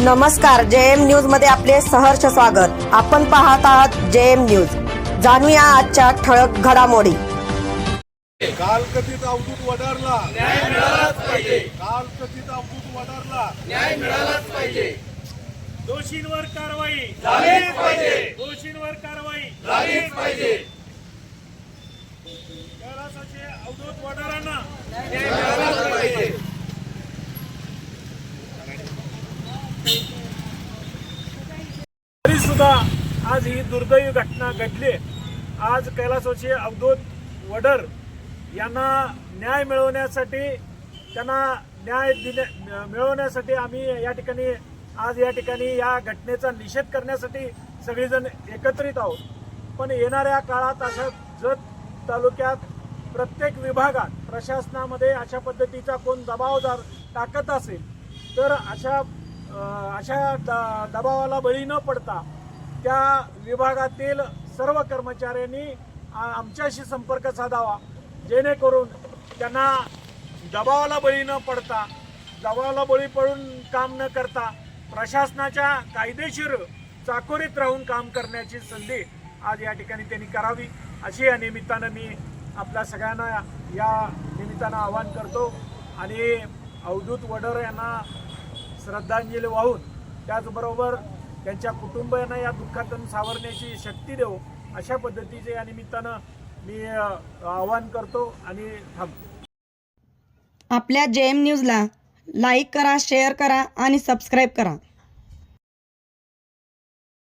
नमस्कार जे एम न्यूजमध्ये आपले सहर्ष स्वागत. आपण पाहत आहात जे एम न्यूज. जाणूया आजच्या ठळक घडामोडी. काल कथित अवधूत वडारला न्याय मिळालाच पाहिजे. काल कथित अवधूत वडारला न्याय मिळालाच पाहिजे. दोषींवर कारवाई. झालीच पाहिजे. दोषींवर कारवाई. झालीच पाहिजे कैलासाचे अवधूत वडारांना तरी सुद्धा आज ही दुर्दैवी घटना घडली. आज कैलासवाचे अवधूत वडर यांना न्याय मिळवण्यासाठी त्यांना न्याय दिले मिळवण्यासाठी आम्ही या ठिकाणी आज या ठिकाणी या घटनेचा निषेध करण्यासाठी सगळेजण एकत्रित आहोत. पण येणाऱ्या काळात अशा जत तालुक्यात प्रत्येक विभागात प्रशासनामध्ये अशा पद्धतीचा कोण दबावदार टाकत असेल तर अशा अशा द- दबावाला बळी न पडता त्या विभागातील सर्व कर्मचाऱ्यांनी आमच्याशी संपर्क साधावा. जेणेकरून त्यांना दबावाला बळी न पडता दबावाला बळी पडून काम न करता प्रशासनाच्या कायदेशीर चाकोरीत राहून काम करण्याची संधी आज या ठिकाणी त्यांनी करावी. अशी या निमित्तानं मी आपल्या सगळ्यांना या निमित्तानं आवाहन करतो. आणि अवधूत वडर यांना श्रद्धांजली वाहून त्याचबरोबर त्यांच्या कुटुंबियांना या दुःखातून सावरण्याची शक्ती देऊ अशा पद्धतीचे या निमित्तानं मी आवाहन करतो आणि थांबतो. आपल्या जे एम न्यूजला लाईक करा शेअर करा आणि सबस्क्राईब करा.